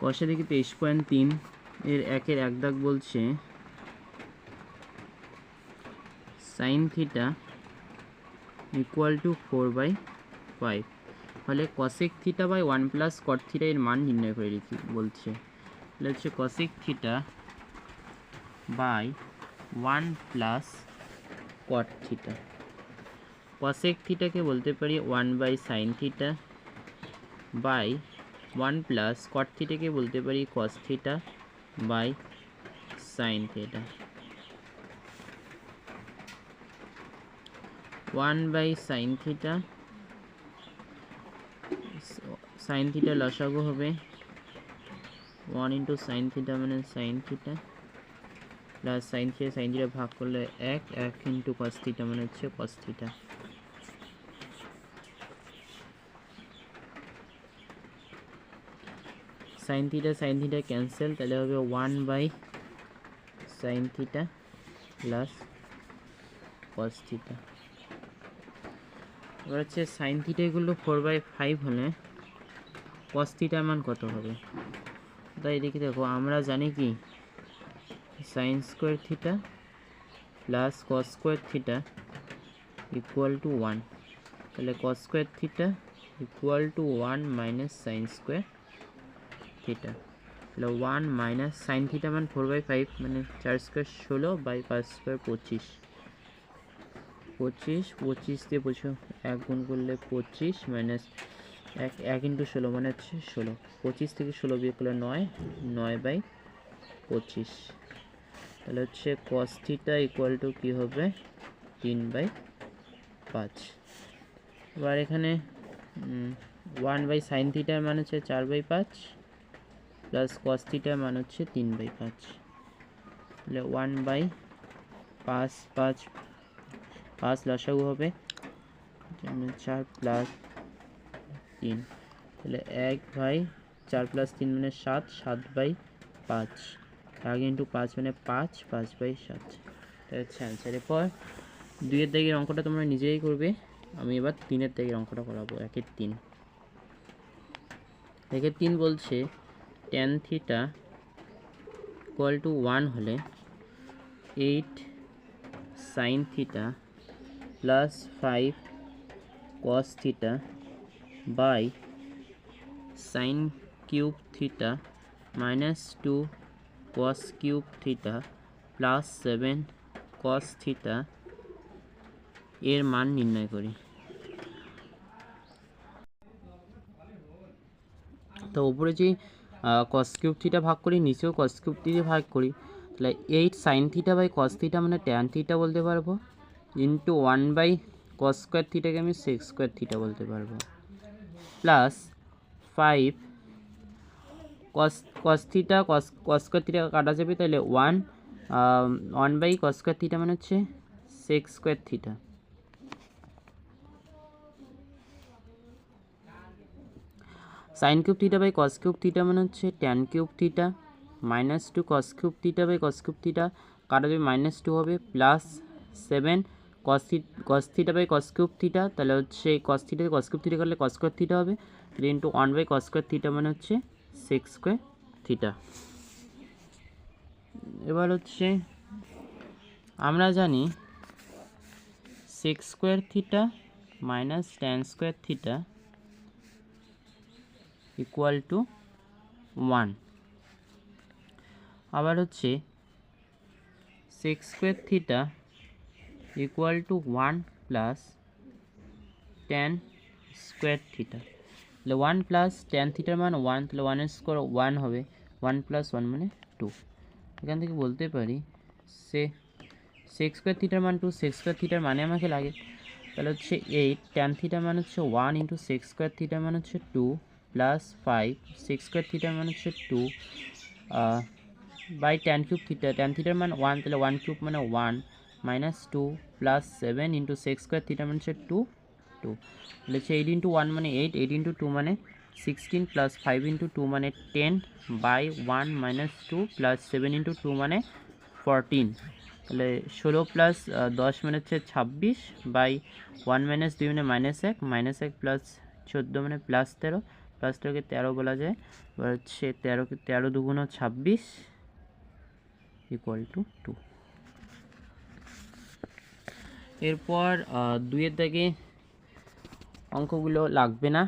কষে দেখি তেইশ পয়েন্ট তিন। এর একের এক দাগ বলছে sine theta equal to four by five ফলে cosec theta by one plus cot theta এর মান নির্ণয় করে লিখি, বলছে। তাহলে হচ্ছে cosec theta by one plus cot theta cosec থিটাকে বলতে পারি one by sine theta by one plus cot থিটাকে বলতে পারি cos theta by sine theta one by sine theta sine theta লসাগু হবে। ওয়ান ইন্টু সাইন থিটা মানে sine theta plus sine theta sine theta ভাগ করলে এক এক ইন্টু কস থিটা মানে হচ্ছে cos theta sine theta sine theta cancel তাহলে হবে one by sine theta plus cos theta এবার হচ্ছে সাইন থিটাগুলো ফোর বাই ফাইভ হলে কস থিটার মান কত হবে? তাই দেখি দেখো, আমরা জানি কি? Sine square theta plus cos square theta equal to one তাহলে cos square theta equal to one minus sine square theta তাহলে ওয়ান মাইনাস সাইন থিটা মান ফোর বাই ফাইভ মানে চার স্কোয়ার ষোলো বাই পাঁচ স্কোয়ার পঁচিশ। পঁচিশ পঁচিশ দিয়ে বলছো এক গুণ করলে পঁচিশ মাইনাস এক এক ইন্টু ষোলো মানে হচ্ছে ষোলো। পঁচিশ থেকে ষোলো বিয়োগ করলে নয় নয় বাই পঁচিশ। তাহলে হচ্ছে কস থিটা ইকুয়াল টু কী হবে? তিন বাই পাঁচ। এবার এখানে ওয়ান বাই সাইন থিটার মান হচ্ছে চার বাই পাঁচ। প্লাস কস থিটার মান হচ্ছে তিন বাই পাঁচ। তাহলে ওয়ান বাই পাঁচ পাঁচ পাঁচ লসাগু হবে। চার প্লাস তিন। তাহলে এক বাই চার প্লাস তিন মানে সাত সাত বাই পাঁচ। এক ইন্টু পাঁচ মানে পাঁচ পাঁচ বাই সাত। এটা হচ্ছে অ্যান্সার এরপর দুইয়ের দাগের অঙ্কটা তোমরা নিজেই করবে। আমি এবার তিনের দাগের অঙ্কটা করাবো, একের তিন। একের তিন বলছে tan theta equal to one হলে eight sine theta plus five cos theta by sine cube theta minus two cos cube theta plus seven cos theta এর মান নির্ণয় করি। তো উপরে যে কস কিউব থিটা ভাগ করি, নিচেও কস কিউব থিটা ভাগ করি। তাহলে eight sine theta by cos theta মানে ট্যান থিটা বলতে পারব। Into one by cos square থিটাকে আমি সিক্স স্কোয়ার থিটা বলতে পারব। Plus five cos cos theta cos cos theta কাটা যাবে, তাহলে one one by cos theta মানে হচ্ছে sec square theta sine cube theta by cos cube theta মানে হচ্ছে tan cube theta minus two cos cube theta by cos cube theta কাটা যাবে minus two হবে plus seven cos cos theta by cos cube theta তাহলে হচ্ছে cos theta cos cube theta করলে cos square theta হবে তাহলে into one by cos square theta মানে হচ্ছে সিক্স স্কোয়ার থিটা এবার হচ্ছে আমরা জানি sec square theta minus tan square theta equal to one আবার হচ্ছে sec square theta equal to one plus tan square theta তাহলে ওয়ান প্লাস টেন থিটার মান ওয়ান তাহলে ওয়ানের স্কোয়ার ওয়ান হবে। ওয়ান প্লাস ওয়ান মানে টু এখান থেকে বলতে পারি সে সিক্স স্কোয়ার থিটার মান টু সিক্স স্কোয়ার থিটার মানে আমাকে লাগে। তাহলে হচ্ছে এইট টেন থিটার মান হচ্ছে ওয়ান ইন্টু সিক্স স্কোয়ার থিটার মান হচ্ছে two plus five sec square থিটার মান হচ্ছে two by tan cube theta tan থিটার মান ওয়ান তাহলে ওয়ান কিউব মানে one minus two plus seven into sec square থিটার মানে হচ্ছে টু টু তাহলে হচ্ছে এইট ইন্টু ওয়ান মানে এইট এইট ইন্টু টু মানে sixteen plus five into two মানে ten by one minus two plus seven into two মানে fourteen তাহলে ষোলো প্লাস দশ মানে হচ্ছে ছাব্বিশ বাই ওয়ান মাইনাস দুই মানে মাইনাস এক মাইনাস এক প্লাস চোদ্দ মানে প্লাস তেরো প্লাসটাকে তেরো বলা যায়, এবার হচ্ছে তেরোকে তেরো দুগুণ ছাব্বিশ ইকুয়াল টু টু এরপর দুইয়ের দাগে অঙ্কগুলো লাগবে না।